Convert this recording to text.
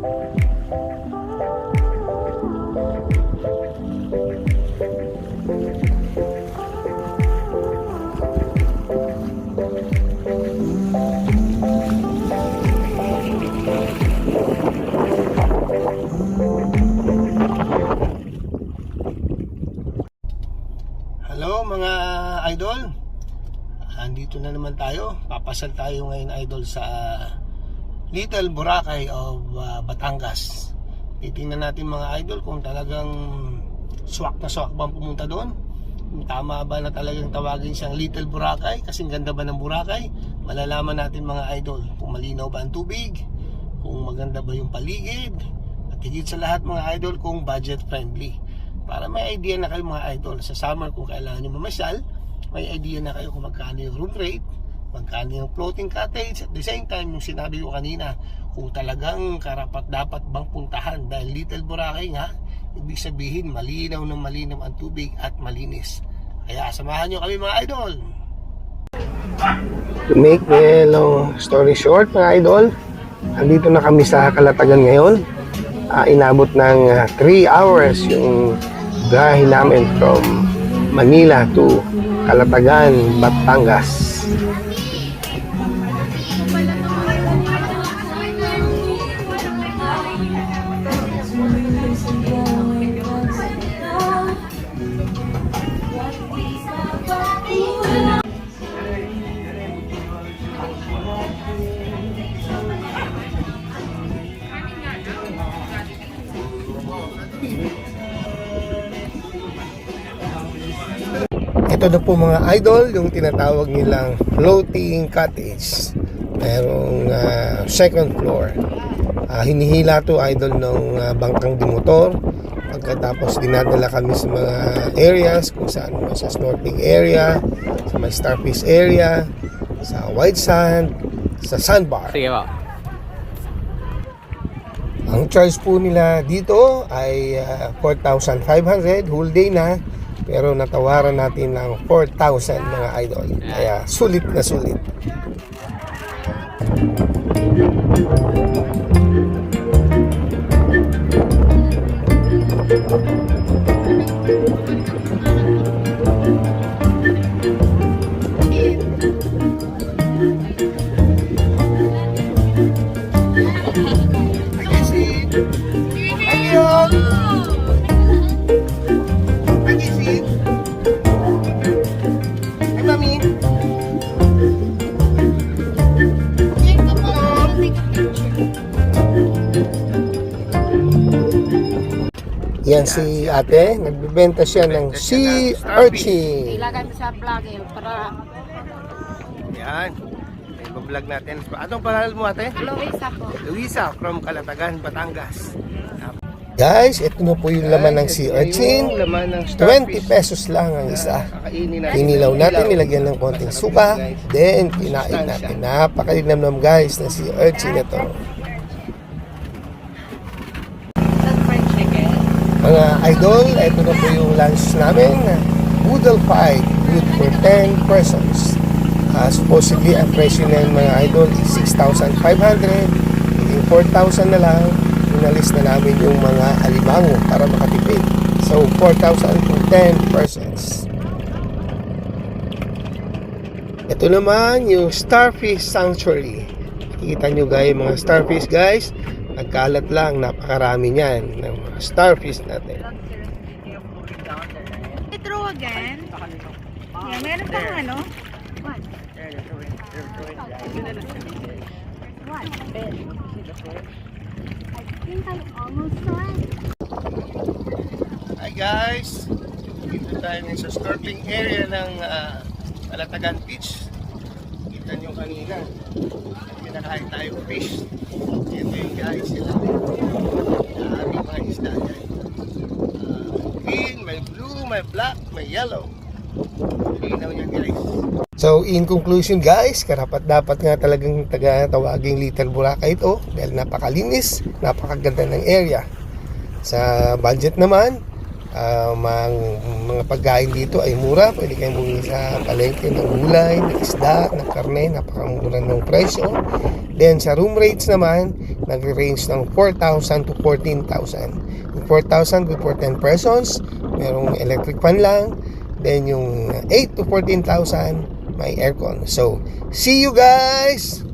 Hello mga idol. Andito na naman tayo. Papasal tayo ngayon idol sa Little Boracay of uh, Batangas. Titingnan natin mga idol kung talagang swak na swak bang pumunta doon. Tama ba na talagang tawagin siyang Little Boracay? Kasing ganda ba ng Boracay? Malalaman natin mga idol Kung malinaw ba ang tubig Kung maganda ba yung paligid At higit sa lahat mga idol kung budget friendly. Para may idea na kayo mga idol sa summer kung kailangan nyo mamasyal may idea na kayo kung magkano yung room rate magkano yung floating cottage. At the same time yung sinabi ko kanina kung talagang karapat dapat bang puntahan dahil Little Boracay nga ibig sabihin malinaw ng malinaw ang tubig at malinis. Kaya samahan nyo kami mga idol. To make the long story short mga idol andito na kami sa Kalatagan ngayon. Ah, inabot ng 3 hours yung biyahe namin from Manila to Calatagan, Batangas. Ito na po mga idol, yung tinatawag nilang floating cottage. Merong ah, second floor. Ah, hinihila to idol ng ah, bangkang dimotor. Pagkatapos dinadala kami sa mga areas kung saan mo sa snorkeling area, sa may starfish area, sa white sand, sa sandbar. Sige po. Ang charge po nila dito ay ah, 4,500 whole day na pero natawaran natin ng 4,000 mga idol. Kaya sulit na sulit. Yan si ate, nagbebenta siya ng sea urchin. Ilagay mo sa vlogger para Yan. Iba-vlog natin. Anong pangalan mo ate? Luisa po. Luisa from Calatagan, Batangas. Guys, ito na po yung laman ng sea urchin. 20 pesos lang ang isa. Inilaw natin, nilagyan ng konting suka, then kinain natin. Napakalinamnam guys na sea urchin na to. Mga idol, ito na po yung lunch namin. Boodle fight, good for 10 persons. Ah, supposedly, ang presyo na yun, mga idol is 6,500. Naging 4,000 na lang. Inalis na namin yung mga alimango para makatipid. So, 4,000 for 10 persons. Ito naman yung Starfish Sanctuary. Kita nyo guys, mga starfish guys. Nagkalat lang, napakarami niyan ng mga starfish natin. Throw again. Yeah, meron pang ano? What? What? I think I almost saw it. Hi guys! Dito tayo sa snorkeling area ng uh, Alatagan Beach. Kita nyo kanina. Pinakain tayo fish. Ito guys sila. Dami mga isda dyan. Ah, green, may blue, may black, may yellow. Linaw niya guys. So in conclusion guys, karapat dapat nga talagang taga tawaging Little Boracay ito dahil napakalinis, napakaganda ng area. Sa budget naman, ah, mang, mga pagkain dito ay mura. Pwede kayong bumili sa palengke ng gulay, ng isda, ng karne, napakamura ng presyo. Then sa room rates naman, nag-range ng 4,000 to 14,000. Yung 4,000 good for 10 persons, merong electric fan lang. Then yung 8 to 14,000 may aircon. So, see you guys!